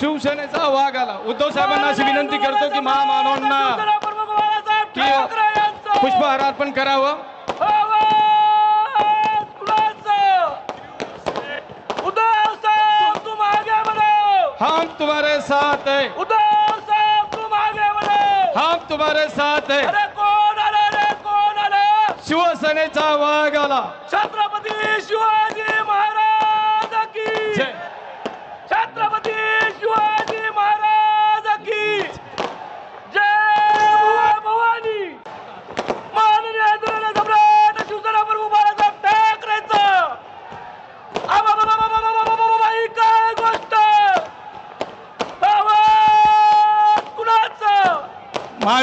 शिवसेनेचा वाघ आला. उद्धव साहेबांना अशी विनंती करतो की महामानवांना पुष्पहार अर्पण करावं. तुम आगे बढ़ो. हम तुम्हारे साथ है. उद्धव साहेब तुम आगे बढ़ो. हम तुम्हारे साथ है. अरे कोण आलं रे कोण आलं शिवसेनेचा वाघ आला. छत्रपती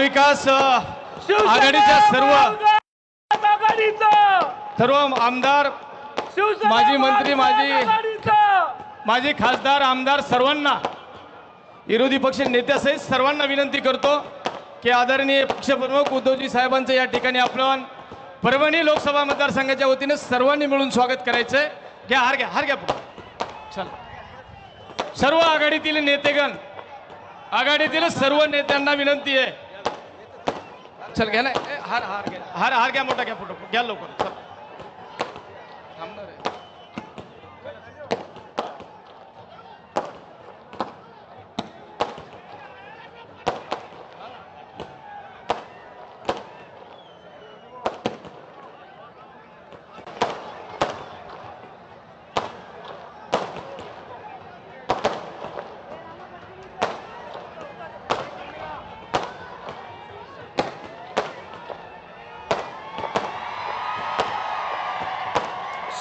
महाविकास आघाडीच्या सर्व सर्व आमदार माजी मंत्री, माजी- माझे खासदार आमदार सर्वांना विरोधी पक्ष नेत्यासहित सर्वांना विनंती करतो की आदरणीय पक्षप्रमुख उद्धवजी साहेबांचं या ठिकाणी आपण परभणी लोकसभा मतदारसंघाच्या वतीने सर्वांनी मिळून स्वागत करायचंय. घ्या हार घ्या हार घ्या. चला. सर्व आघाडीतील नेतेगण आघाडीतील सर्व नेत्यांना विनंती आहे चल ए, हार हार घ्या. हार हार घ्या मोठा घ्या फोटो. घ्या लवकर. चल. थांबणार आहे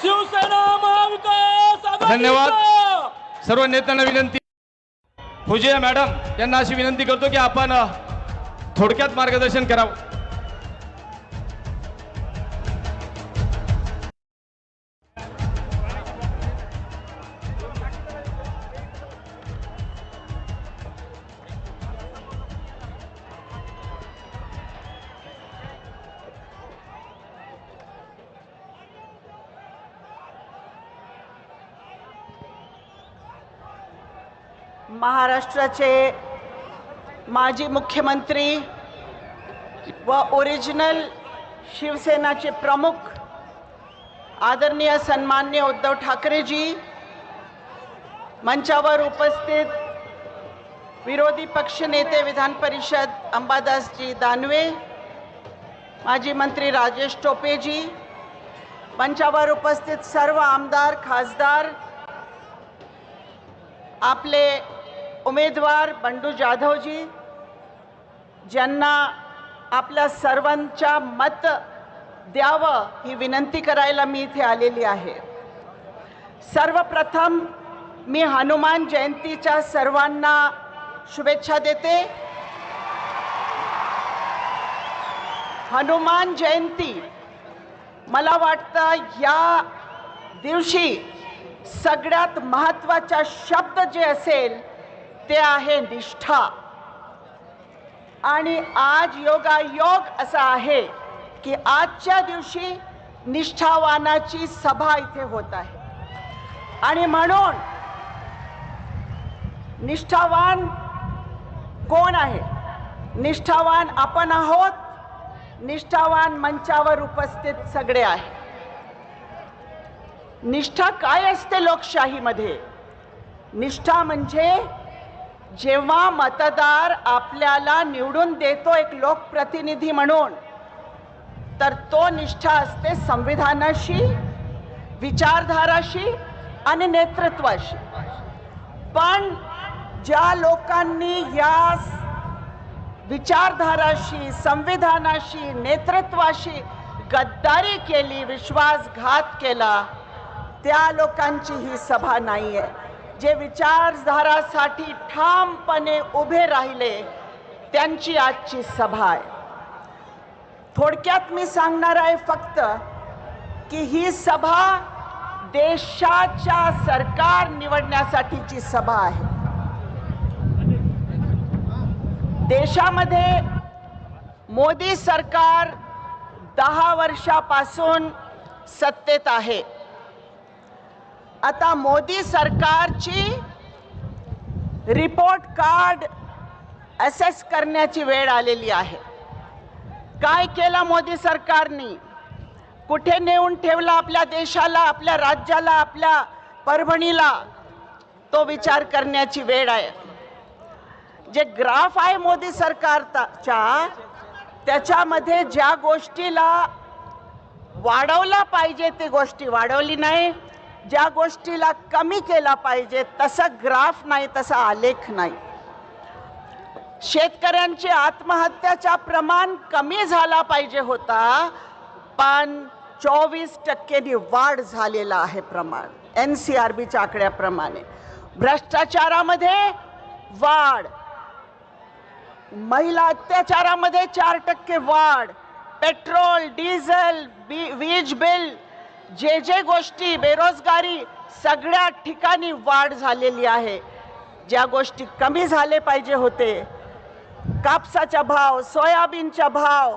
शिवसेना महाविकास आघाडीचं धन्यवाद. सर्व नेत्यांना विनंती. फुजिया मॅडम यांना अशी विनंती करतो की आपण थोडक्यात मार्गदर्शन करावं. महाराष्ट्राचे माजी मुख्यमंत्री व ओरिजिनल शिवसेनाचे प्रमुख आदरणीय सन्मान्य उद्धव ठाकरेजी मंचावर उपस्थित विरोधी पक्ष नेते विधान परिषद अंबादासजी दानवे माजी मंत्री राजेश टोपेजी मंचावर उपस्थित सर्व आमदार खासदार आपले उमेदवार बंडू जाधवजी ज्यांना आपल्या सर्वांच्या मत द्यावं ही विनंती करायला मी इथे आलेली आहे. सर्वप्रथम मी हनुमान जयंतीच्या सर्वांना शुभेच्छा देते. हनुमान जयंती मला वाटतं या दिवशी सगळ्यात महत्त्वाचा शब्द जे असेल ते आहे निष्ठा. आणि आज योगायोग असा आहे की आजच्या दिवशी निष्ठावानाची सभा इथे होत आहे. आणि म्हणून निष्ठावान कोण आहे? निष्ठावान आपण आहोत. निष्ठावान मंचावर उपस्थित सगळे आहे. निष्ठा काय असते लोकशाहीमध्ये? निष्ठा म्हणजे जेव्हा मतदार आपल्याला निवडून देतो एक लोकप्रतिनिधी म्हणून तर तो निष्ठा असते संविधानाशी विचारधाराशी आणि नेतृत्वाशी. पण ज्या लोकांनी या विचारधाराशी संविधानाशी नेतृत्वाशी गद्दारी केली विश्वासघात केला त्या लोकांची ही सभा नाही आहे जे विचारधारासाठी ठामपणे उभे राहिले त्यांची आजची सभा आहे. थोडक्यात मी सांगणार आहे फक्त की ही सभा देशाच्या सरकार निवडण्यासाठीची सभा आहे. देशामध्ये मोदी सरकार दहा वर्षापासून सत्तेत आहे. आता मोदी सरकारची रिपोर्ट कार्ड असेस करण्याची वेळ आलेली आहे. काय केलं मोदी सरकारने? कुठे नेऊन ठेवला आपल्या देशाला आपल्या राज्याला आपल्या परभणीला? तो विचार करण्याची वेळ आहे. जे ग्राफ आहे मोदी सरकारच्या त्याच्यामध्ये ज्या गोष्टीला वाढवला पाहिजे ते गोष्टी वाढवली नाही. ज्या गोष्टीला कमी केला पाहिजे तसं ग्राफ नाही तसा आलेख नाही. शेतकऱ्यांचे आत्महत्याचा प्रमाण कमी झाला पाहिजे होता पण चोवीस टक्क्यांनी वाढ झालेला आहे प्रमाण एन सी आर बीच्या आकड्याप्रमाणे. भ्रष्टाचारामध्ये वाढ. महिला अत्याचारामध्ये चार टक्के वाढ. पेट्रोल डिझेल बी वीज बिल जे जे गोष्टी बेरोजगारी सगळ्या ठिकाणी वाढ झालेली आहे ज्या गोष्टी कमी झाले पाहिजे होते कापसाचा भाव सोयाबीनचा भाव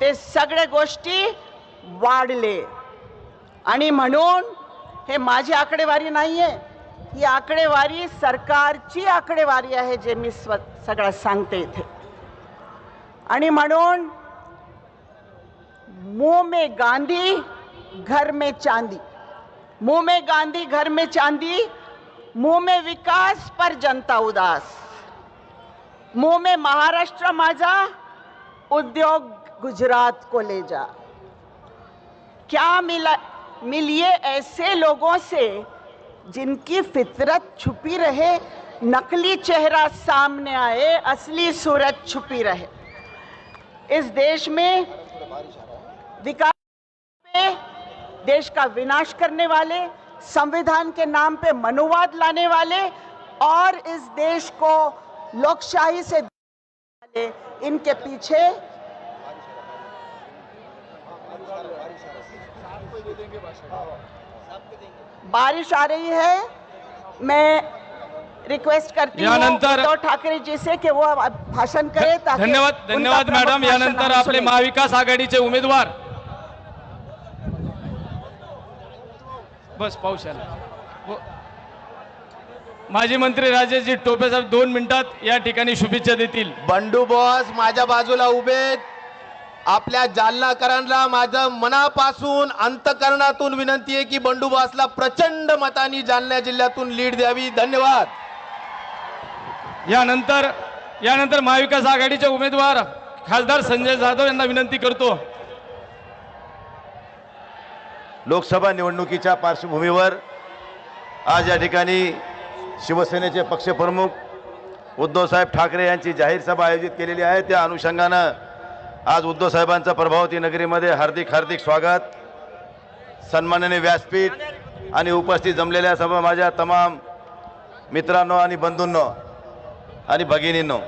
ते सगळे गोष्टी वाढले. आणि म्हणून हे माझी आकडेवारी नाही आहे ही आकडेवारी सरकारची आकडेवारी आहे जे मी स्व सगळं सांगते इथे. आणि म्हणून मुंह में गांधी घर में चांदी। मुँह में गांधी, घर में चांदी, मुँह में विकास पर जनता उदास। मुँह में महाराष्ट्र माझा, उद्योग गुजरात को ले जा। क्या मिला, मिलिए ऐसे लोगों से जिनकी फितरत छुपी रहे, नकली चेहरा सामने आए, असली सूरत छुपी रहे। इस देश में विकास पे देश का विनाश करने वाले संविधान के नाम पे मनुवाद लाने वाले और इस देश को लोकशाही से वाले इनके पीछे बारिश आ रही है मैं रिक्वेस्ट करती हूँ ठाकरे जी से कि वो भाषण करे ताकि धन्यवाद धन्यवाद मॅडम यानंतर आपले. महाविकास आघाडीचे उमेदवार बस पाऊस आला हो. माजी मंत्री राजेशजी टोपे साहेब दोन मिनिटात या ठिकाणी शुभेच्छा देतील. बंडू बॉस माझ्या बाजूला उभे. आपल्या जालनाकरांना माझं मनापासून अंतकरणातून विनंती आहे की बंडू बॉसला प्रचंड मतांनी जालना जिल्ह्यातून लीड द्यावी. धन्यवाद. यानंतर यानंतर महाविकास आघाडीचे उमेदवार खासदार संजय जाधव यांना विनंती करतो. लोकसभा निवडणुकीच्या पार्श्वभूमीवर आज या ठिकाणी शिवसेनेचे पक्षप्रमुख उद्धवसाहेब ठाकरे यांची जाहीर सभा आयोजित केलेली आहे. त्या अनुषंगानं आज उद्धवसाहेबांचं प्रभावती नगरीमध्ये हार्दिक हार्दिक स्वागत. सन्माननीय व्यासपीठ आणि उपस्थित जमलेल्या सभा माझ्या तमाम मित्रांनो आणि बंधूंनो आणि भगिनींनो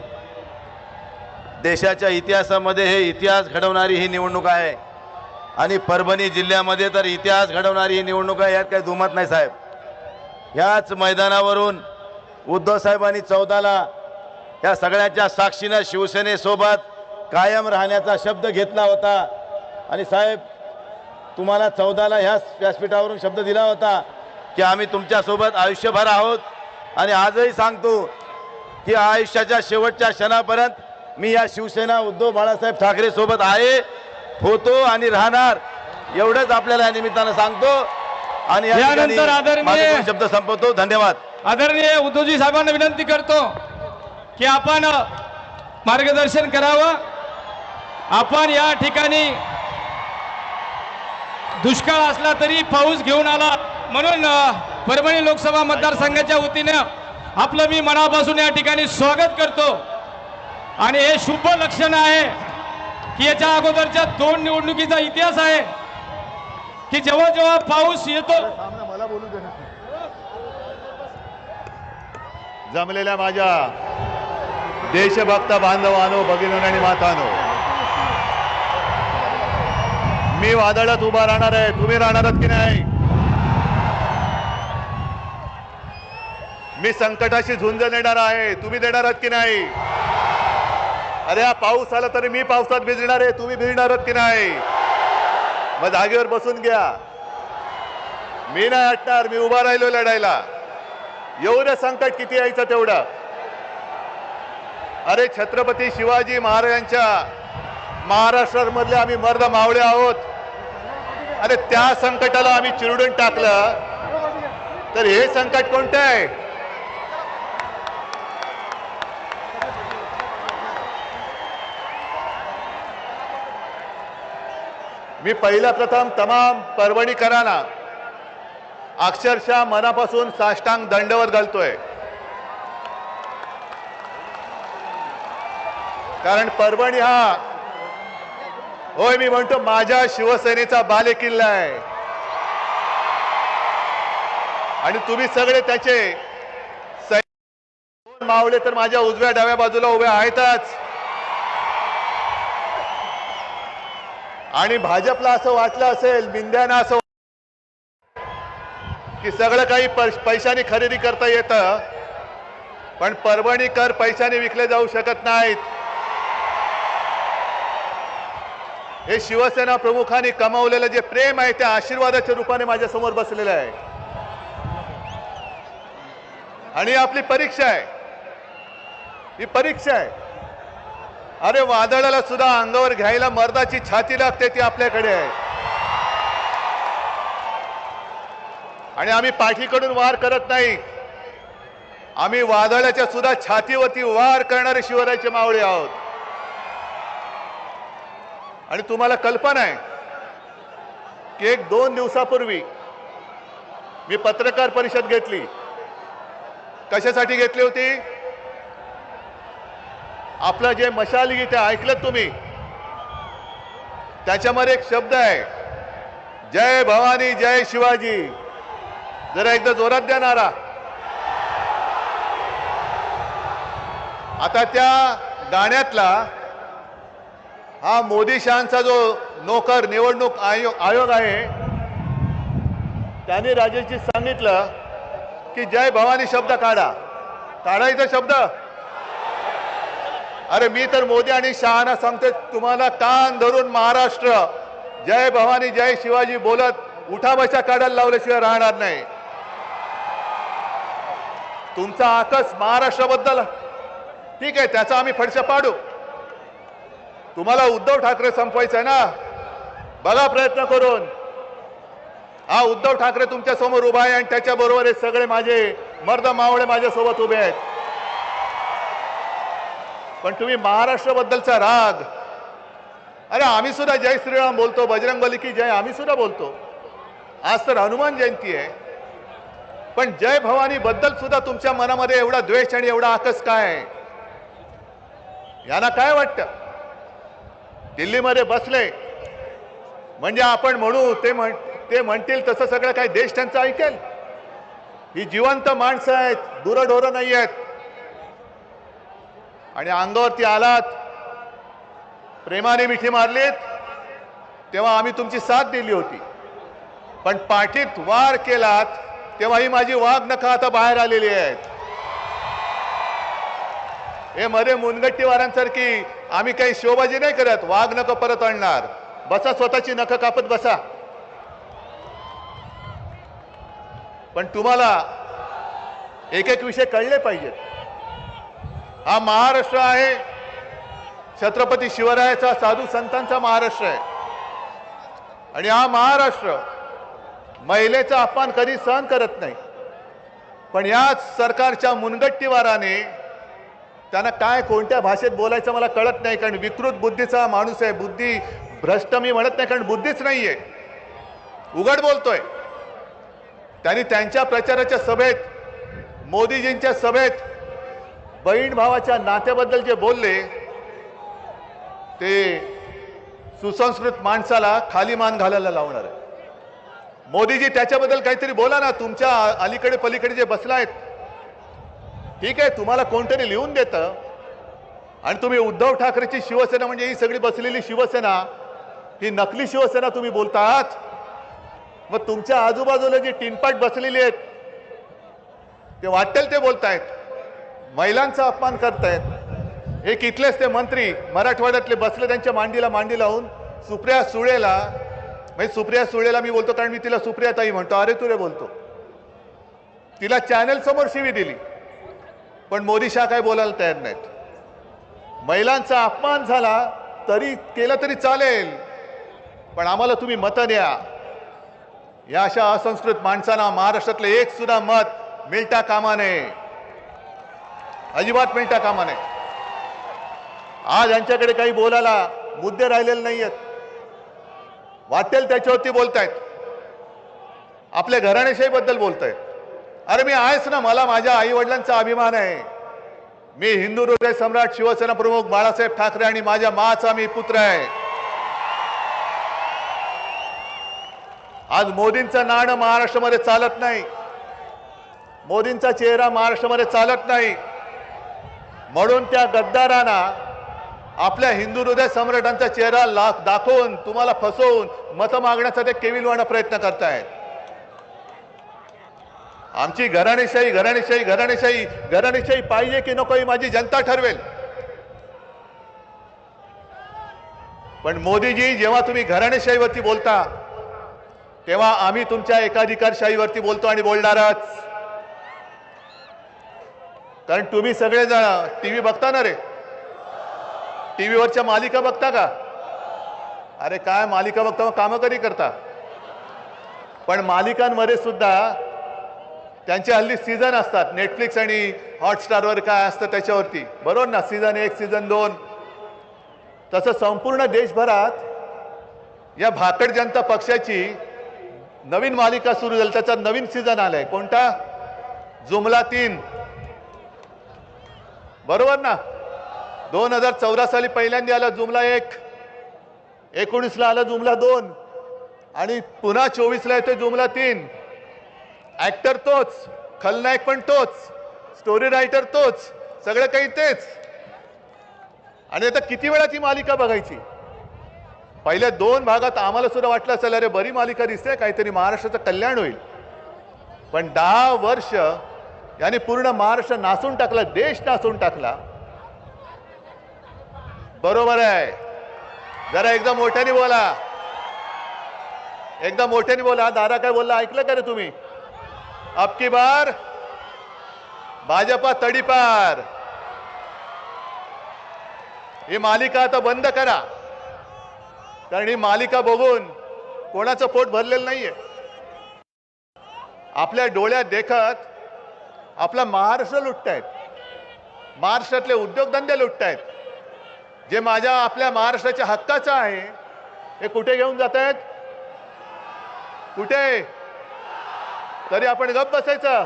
देशाच्या इतिहासामध्ये हे इतिहास घडवणारी ही निवडणूक आहे. आणि परभणी जिल्ह्यामध्ये तर इतिहास घडवणारी ही निवडणूक आहे यात काही दुमत नाही साहेब. ह्याच मैदानावरून उद्धव साहेबांनी चौदाला या सगळ्यांच्या साक्षीनं शिवसेनेसोबत कायम राहण्याचा शब्द घेतला होता. आणि साहेब तुम्हाला चौदाला ह्याच व्यासपीठावरून शब्द दिला होता की आम्ही तुमच्यासोबत आयुष्यभर आहोत. आणि आजही सांगतो की आयुष्याच्या शेवटच्या क्षणापर्यंत मी या शिवसेना उद्धव बाळासाहेब ठाकरे सोबत आहे. होतो आणि राहणार. एवढंच आपल्याला या निमित्तानं सांगतो. आणि यानंतर आदरणीय- शब्द संपवतो? धन्यवाद. आदरणीय उद्धवजी साहेबांना विनंती करतो की आपण मार्गदर्शन करावं. आपण या ठिकाणी दुष्काळ असला तरी पाऊस घेऊन आला. म्हणून परभणी लोकसभा मतदारसंघाच्या वतीनं आपलं मी मनापासून या ठिकाणी स्वागत करतो. आणि हे शुभ लक्षण आहे. की याच्या अगोदरच्या दोन निवडणुकीचा इतिहास आहे. की जेव्हा जेव्हा पाऊस येतो मला बोलू दे जमलेल्या माझ्या देशभक्त बांधवानो भगिनो आणि मातानो. मी वादळात उभा राहणार आहे. तुम्ही राहणार की नाही? मी संकटाशी झुंज देणार आहे. तुम्ही देणार आहात की नाही? अरे हा पाऊस आला तरी मी पावसात भिजणार आहे. तुम्ही भिजणार की नाही? मग जागेवर बसून घ्या. मी नाही हटणार मी उभा राहिलो लढायला. एवढं संकट किती यायचं तेवढं? अरे छत्रपती शिवाजी महाराजांच्या महाराष्ट्रामधले आम्ही मर्द मावळे आहोत. अरे त्या संकटाला आम्ही चिरडून टाकलं. तर हे संकट कोणतं आहे? मी पहिला प्रथम तमाम परभणीकरांना अक्षरशः मनापासून साष्टांग दंडवत घालतोय. कारण परभणी हा होय मी म्हणतो माझ्या शिवसेनेचा बालेकिल्ला आहे. आणि तुम्ही सगळे त्याचे मावले तर माझ्या उजव्या डाव्या बाजूला उभ्या आहेतच. आणि भाजपला असं वाटलं असेल बिंद्याना असं की सगळं काही पै- पैशाने खरेदी करता येतं पण परभणीकर पैशाने विकले जाऊ शकत नाहीत. हे शिवसेना प्रमुखांनी कमावलेलं जे प्रेम आहे त्या आशीर्वादाच्या रूपाने माझ्यासमोर बसलेलं आहे. आणि आपली परीक्षा आहे. ही परीक्षा आहे. अरे वादळाला सुद्धा अंगावर घ्यायला मर्दाची छाती लागते ती आपल्याकडे आहे. आणि आम्ही पाठीकडून वार करत नाही. आम्ही वादळाच्या सुद्धा छातीवरती वार करणारे शिवरायाचे मावळे आहोत. आणि तुम्हाला कल्पना आहे की एक दोन दिवसापूर्वी मी पत्रकार परिषद घेतली. कशासाठी घेतली होती? आपलं जे मशाल गीत आहे ऐकलं तुम्ही? त्याच्यामध्ये एक शब्द आहे. जय भवानी जय शिवाजी. जरा एकदा जोरात द्या नारा. आता त्या गाण्यातला हा मोदी शहांचा जो नोकर निवडणूक आयोग आयोग आहे त्याने राजेशजी सांगितलं की जय भवानी शब्द काढा. काढायचा शब्द. अरे मी तर मोदी आणि शहाना सांगते तुम्हाला कान धरून महाराष्ट्र. जय भवानी जय शिवाजी बोलत उठाबशा काढायला लावल्याशिवाय राहणार नाही. तुमचा आकस महाराष्ट्राबद्दल ठीक आहे त्याचा आम्ही फडशा पाडू. तुम्हाला उद्धव ठाकरे संपवायचं आहे ना? बघा प्रयत्न करून. हा उद्धव ठाकरे तुमच्यासमोर उभा आहे आणि त्याच्याबरोबर हे सगळे माझे मर्द मावळे माझ्या सोबत उभे आहेत. पण तुम्ही महाराष्ट्राबद्दलचा राग. अरे आम्ही सुद्धा जय श्रीराम बोलतो बजरंग बली की जय आम्ही सुद्धा बोलतो. आज तर हनुमान जयंती आहे. पण जय भवानी बद्दल सुद्धा तुमच्या मनामध्ये एवढा द्वेष आणि एवढा आकस काय आहे? यांना काय वाटतं? दिल्लीमध्ये बसले. म्हणजे आपण म्हणू ते म्हण ते म्हणतील तसं सगळं काही देश त्यांचं ऐकेल. ही जिवंत माणसं आहेत दुरढोरं नाही आहेत. आणि अंगावरती आलात. प्रेमाने मिठी मारलीत. तेव्हा आम्ही तुमची साथ दिली होती. पण पाठीत वार केलात तेव्हा ही माझी वाघ नखा आता बाहेर आलेली आहेत. हे मध्ये मुनगट्टीवारांसारखी आम्ही काही शोबाजी नाही करत. वाघ नख परत आणणार. बसा स्वतःची नख कापत बसा. पण तुम्हाला एक एक विषय कळले पाहिजेत. हा महाराष्ट्र आहे. छत्रपती शिवरायाचा साधू संतांचा महाराष्ट्र आहे. आणि हा महाराष्ट्र महिलेचा अपमान कधी सहन करत नाही. पण याच सरकारच्या मुनगट्टीवाराने त्यांना काय कोणत्या भाषेत बोलायचं मला कळत नाही कारण विकृत बुद्धीचा माणूस आहे. बुद्धी भ्रष्ट मी म्हणत नाही कारण बुद्धीच नाही आहे उघड बोलतोय. त्यांनी त्यांच्या प्रचाराच्या सभेत मोदीजींच्या सभेत बहीण भावाच्या नात्याबद्दल जे बोलले ते सुसंस्कृत माणसाला खाली मान घालायला लावणार आहे मोदीजी त्याच्याबद्दल काहीतरी बोला ना. तुमच्या अलीकडे पलीकडे जे बसला आहेत ठीक आहे तुम्हाला कोणतरी लिहून देतं. आणि तुम्ही उद्धव ठाकरेची शिवसेना म्हणजे ही सगळी बसलेली शिवसेना ही नकली शिवसेना तुम्ही बोलतात. मग तुमच्या आजूबाजूला जी टिनपाट बसलेली आहेत ते वाटेल ते बोलतायत. महिलांचा अपमान करतायत. एक इथलेच ते मंत्री मराठवाड्यातले बसले त्यांच्या मांडीला मांडी लावून सुप्रिया सुळेला म्हणजे सुप्रिया सुळेला मी बोलतो कारण मी तिला सुप्रिया ताई म्हणतो अरे तुरे बोलतो. तिला चॅनल समोर शिवी दिली. पण मोदी शाह काय बोलायला तयार नाहीत. महिलांचा अपमान झाला तरी केलं तरी चालेल. पण आम्हाला तुम्ही मतं द्या. या अशा असंस्कृत माणसांना महाराष्ट्रातलं एक सुद्धा मत मिळता कामा नये. अजिबात मिळता कामा नये. आज यांच्याकडे काही बोलायला मुद्दे राहिलेले नाही आहेत वाटेल त्याच्यावरती बोलतायत. आपल्या घराण्याशाहीबद्दल बोलतायत. अरे मी आहेच ना मला माझ्या आई वडिलांचा अभिमान आहे. मी हिंदू हृदय सम्राट शिवसेना प्रमुख बाळासाहेब ठाकरे आणि माझ्या माचा मी पुत्र आहे. आज मोदींचं नाणं महाराष्ट्रामध्ये चालत नाही. मोदींचा चेहरा महाराष्ट्रामध्ये चालत नाही. म्हणून त्या गद्दारांना आपल्या हिंदू हृदय सम्राटांचा चेहरा ला दाखवून तुम्हाला फसवून मतं मागण्याचा ते केविलवाणा प्रयत्न करतायत. आमची घराणेशाही घराणेशाही घराणेशाही घराणेशाही पाहिजे की नको ही माझी जनता ठरवेल. पण मोदीजी जेव्हा तुम्ही घराणेशाहीवरती बोलता तेव्हा आम्ही तुमच्या एकाधिकारशाहीवरती बोलतो आणि बोलणारच. कारण तुम्ही सगळेजण टीव्ही बघता ना रे. टी व्हीवरच्या मालिका बघता का? अरे काय मालिका बघता मग कामं कधी करता? पण मालिकांमध्ये सुद्धा त्यांचे हल्ली सीझन असतात. नेटफ्लिक्स आणि हॉटस्टारवर काय असतं त्याच्यावरती. बरोबर ना? सीझन एक सीझन दोन. तसं संपूर्ण देशभरात या भाकड जनता पक्षाची नवीन मालिका सुरू झाली. त्याचा नवीन सीझन आलाय. कोणता? जुमला तीन. बरोबर ना? दोन हजार चौदा साली पहिल्यांदा आला जुमला एक. एकोणीसला आला जुमला दोन. आणि पुन्हा चोवीसला येतोय जुमला तीन. ऍक्टर तोच. खलनायक पण तोच. स्टोरी रायटर तोच. सगळं काही तेच. आणि आता किती वेळा ती मालिका बघायची? पहिल्या दोन भागात आम्हाला सुद्धा वाटलं असेल अरे बरी मालिका दिसते. काहीतरी महाराष्ट्राचं कल्याण होईल. पण दहा वर्ष याने पूर्ण महाराष्ट्र नासून टाकला देश नासून टाकला. बरोबर आहे. जरा एकदम मोठ्याने बोला. एकदम मोठ्याने बोला. दादा काय बोलला? ऐकलं का रे तुम्ही? अबकी बार. भाजपा तडीपार ही मालिका आता बंद करा. कारण ही मालिका बघून कोणाचं पोट भरलेलं नाहीये. आपल्या डोळ्यात देखत आपला महाराष्ट्र लुटतायत. महाराष्ट्रातले उद्योगधंदे लुटतायत. जे माझ्या आपल्या महाराष्ट्राच्या हक्काचं आहे हे कुठे घेऊन जात आहेत कुठे? तरी आपण गप बसायचं.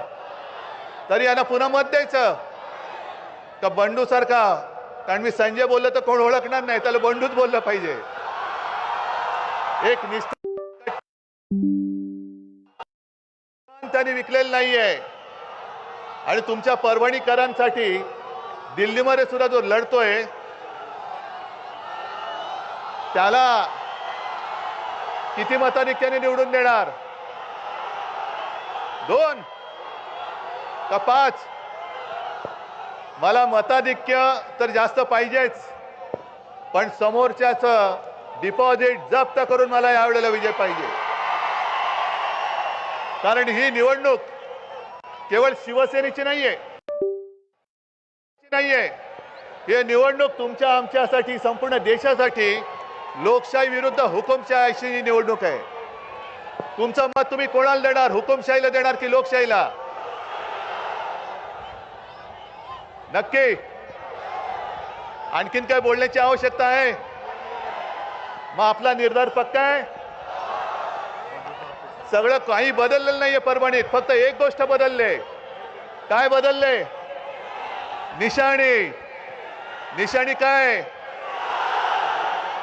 तरी यांना पुन्हा मत द्यायचं. का बंडू सारखा? कारण मी संजय बोललो तर कोण ओळखणार नाही त्याला बंडूच बोललं पाहिजे. एक निश्चित त्यांनी विकलेलं नाहीये. आणि तुमच्या परभणीकरांसाठी दिल्लीमध्ये सुद्धा जो लढतोय त्याला किती मताधिक्याने निवडून देणार? दोन का पाच? मला मताधिक्य तर जास्त पाहिजेच पण समोरच्याच डिपॉझिट जप्त करून मला यावेळेला विजय पाहिजे. कारण ही निवडणूक केवळ शिवसेनेची नाहीये. नाहीये. हे निवडणूक तुमच्या आमच्यासाठी संपूर्ण देशासाठी लोकशाही विरुद्ध हुकुमशाही ही निवडणूक आहे. तुमचं मत तुम्ही कोणाला देणार? हुकुमशाहीला देणार की लोकशाहीला? नक्की. आणखीन काय बोलण्याची आवश्यकता आहे? मग आपला निर्धार पक्का आहे? सगळं काही बदललेलं नाहीये परभणीत. फक्त एक गोष्ट बदलले. काय बदलले? निशाणी. निशाणी काय?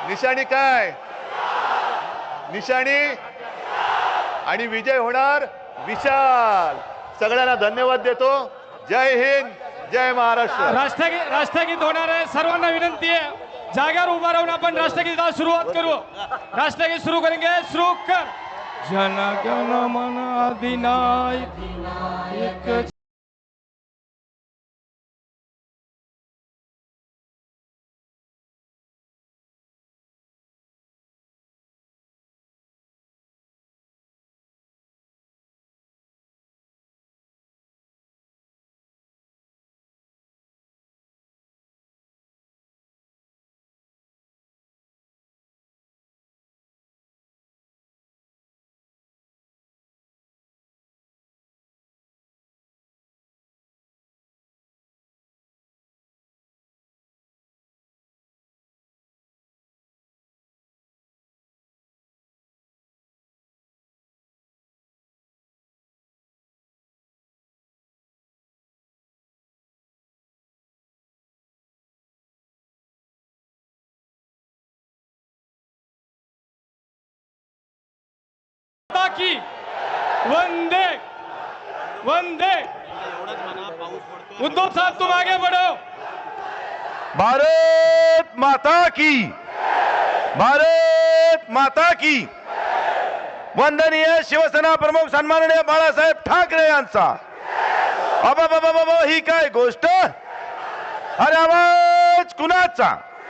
निशाणी काय? निशाणी? आणि विजय होणार विशाल. सगळ्यांना धन्यवाद देतो. जय हिंद जय महाराष्ट्र. राष्ट्रगीत राष्ट्रगीत होणार आहे. सर्वांना विनंती आहे. जागेवर उभा राहून आपण राष्ट्रगीताला सुरुवात करू. राष्ट्रगीत सुरू करेंगे. सुरू कर. जन गण मन अधिनायक। की। वंदे। वंदे। उद्धव साहब तुम आगे बढ़ो। भारत माता की। भारत माता की। वंदनीय शिवसेना प्रमुख सन्माननीय बाळासाहेब ठाकरे यांचा। अबा बाबा बाबा ही काय गोष्ट? अरे आवाज कुणाचा?